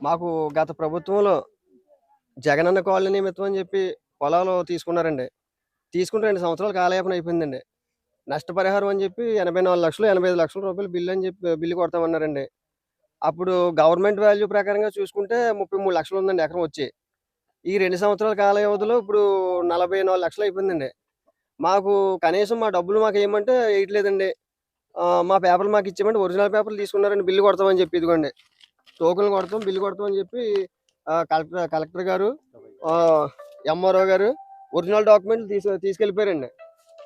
మాకు గత ప్రభుత్వంలో జగనన్న కాలనీ నిమిత్తం అని చెప్పి పొలాలు తీసుకున్నారండి. తీసుకుని రెండు సంవత్సరాలు కాలయాపన అయిపోయిందండి. నష్టపరిహారం అని చెప్పి ఎనభై నాలుగు లక్షలు ఎనభై ఐదు లక్షల రూపాయలు బిల్లు అని చెప్పి బిల్లు కొడతామన్నారండి. అప్పుడు గవర్నమెంట్ వాల్యూ ప్రకారంగా చూసుకుంటే ముప్పై మూడు లక్షలు ఉందండి ఎకరం వచ్చి. ఈ రెండు సంవత్సరాల కాల వ్యవధిలో ఇప్పుడు నలభై నాలుగు లక్షలు అయిపోయిందండి. మాకు కనీసం మా డబ్బులు మాకు ఏమంటే వేయట్లేదండి. మా పేపర్లు మాకు ఇచ్చేయమంటే ఒరిజినల్ పేపర్లు తీసుకున్నారండి బిల్లు కొడతామని చెప్పి ఇదిగోండి. టోకులు కొడతాం బిల్లు కొడతాం అని చెప్పి కలెక్టర్ కలెక్టర్ గారు ఎంఆర్ఓ గారు ఒరిజినల్ డాక్యుమెంట్లు తీసు తీసుకెళ్ళిపోయారండి.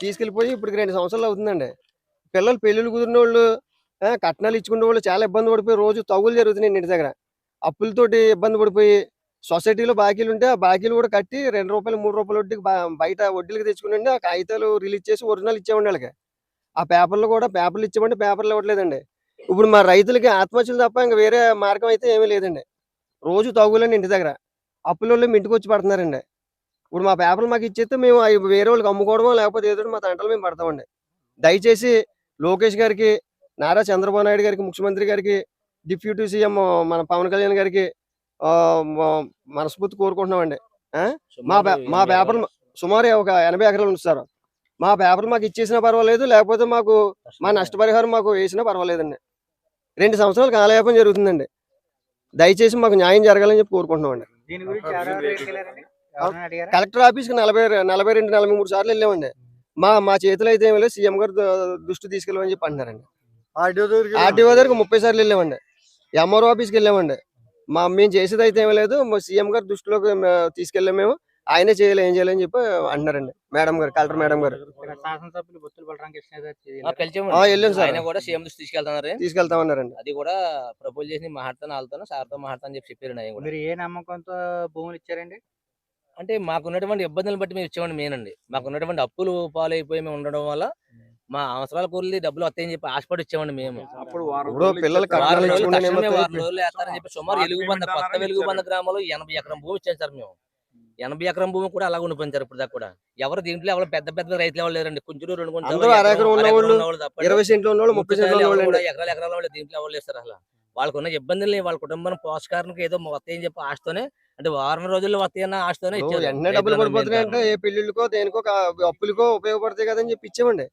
తీసుకెళ్ళిపోయి ఇప్పటికి రెండు సంవత్సరాలు అవుతుందండి. పిల్లలు పెళ్ళిళ్ళు కుదిరిన వాళ్ళు కట్నాలు ఇచ్చుకునే వాళ్ళు చాలా ఇబ్బంది పడిపోయి రోజు తగులు జరుగుతున్నాయి ఇంటి దగ్గర. అప్పులతోటి ఇబ్బంది పడిపోయి సొసైటీలో బాకీలు ఉంటే ఆ బాకీలు కూడా కట్టి రెండు రూపాయలు మూడు రూపాయల వడ్డీకి బయట వడ్డీలకు తెచ్చుకుని ఆ కాగితాలు రిలీజ్ చేసి ఒరిజినల్ ఇచ్చేవాడి వాళ్ళకి. ఆ పేపర్లు కూడా పేపర్లు ఇచ్చామంటే పేపర్లు ఇవ్వట్లేదండి. ఇప్పుడు మా రైతులకి ఆత్మహత్యలు తప్ప ఇంకా వేరే మార్గం అయితే ఏమీ లేదండి. రోజు తగులండి ఇంటి దగ్గర. అప్పుల వాళ్ళు మీ ఇంటికి వచ్చి పడుతున్నారండి. ఇప్పుడు మా పేపర్లు మాకు ఇచ్చేస్తే మేము వేరే వాళ్ళకి అమ్ముకోవడమో లేకపోతే ఏదో మా తంటలు మేము పడతామండి. దయచేసి లోకేష్ గారికి నారా చంద్రబాబు నాయుడు గారికి ముఖ్యమంత్రి గారికి డిప్యూటీ సీఎం మన పవన్ కళ్యాణ్ గారికి మనస్ఫూర్తి కోరుకుంటున్నామండి. మా మా పేపర్ సుమారు ఒక ఎనభై ఎకరాలు ఉంది సార్. మా పేపర్ మాకు ఇచ్చేసినా పర్వాలేదు లేకపోతే మాకు మా నష్టపరిహారం మాకు వేసినా పర్వాలేదండి. రెండు సంవత్సరాలు కాలయాపన జరుగుతుందండి. దయచేసి మాకు న్యాయం జరగాలని చెప్పి కోరుకుంటున్నామండి? కలెక్టర్ ఆఫీస్కి నలభై నలభై రెండు నలభై మూడు సార్లు వెళ్ళామండి. మా మా చేతిలో అయితే ఏమీ లేదు సీఎం గారు దృష్టి తీసుకెళ్ళమని చెప్పి అంటున్నారండి. ఆర్టీఓ దగ్గరికి ముప్పై సార్లు వెళ్ళామండి. ఎంఆర్ఓ ఆఫీస్కి వెళ్ళామండి. మా మేము చేసేది అయితే ఏమీ లేదు సీఎం గారు దృష్టిలోకి తీసుకెళ్ళాం మేము. ఆయనే చేయాలి ఏం చేయాలని చెప్పి అంటున్నారండి మేడం గారు కలెక్టర్ మేడం గారు. శాసనసభ్యులు బొత్తుల వెళ్ళాం సార్. ఆయన కూడా సీఎం దృష్టి తీసుకెళ్తున్నారు తీసుకెళ్తామన్నారండి అది కూడా ప్రపోజ్ చేసి మాట్లాడుతాను వాళ్ళతో సార్తో మాట్లాడతాను అని చెప్పి చెప్పారు ఆయన కూడా. మీరు ఏ నమ్మకంతో భూములు ఇచ్చారండి? అంటే మాకు ఉన్నటువంటి ఇబ్బందులను బట్టి మేము ఇచ్చామండి మెయిన్ అండి. మాకు ఉన్నటువంటి అప్పులు పాలైపోయి మేము ఉండడం వల్ల మా అవసరాల కూరలు డబ్బులు వస్తాయని చెప్పి ఆశపడి ఇచ్చామండి మేము. పిల్లలు చెప్పి సుమారు పేమెంట్ కొత్త వెలుగుబంద. గ్రామంలో ఎనభై ఎకరం భూమి ఇచ్చాను సార్ మేము. ఎనభై ఎకరం భూమి కూడా అలా ఉండిపోయింది ఇప్పుడు దాకా కూడా. ఎవరు దీంట్లో ఎవరు పెద్ద పెద్ద రైతులు ఎవరు లేరండి. కొంచెం రెండు కొంచెం ఎకరాల ఎకరాల వాళ్ళు దీంట్లో ఎవరు లేరు సార్ అసలు. వాళ్ళకు ఉన్న ఇబ్బందుల్ని వాళ్ళ కుటుంబం పోషకానికి ఏదో వస్తాయని చెప్పి ఆశతోనే అంటే వారం రోజుల్లో వస్తాయన్న ఆశతోనే ఇచ్చారు డబ్బులు పడిపోతున్నాయి అంటే ఏ పెళ్ళిళ్ళకో దేనికో అప్పులకో ఉపయోగపడతాయి కదని చెప్పి ఇచ్చామండి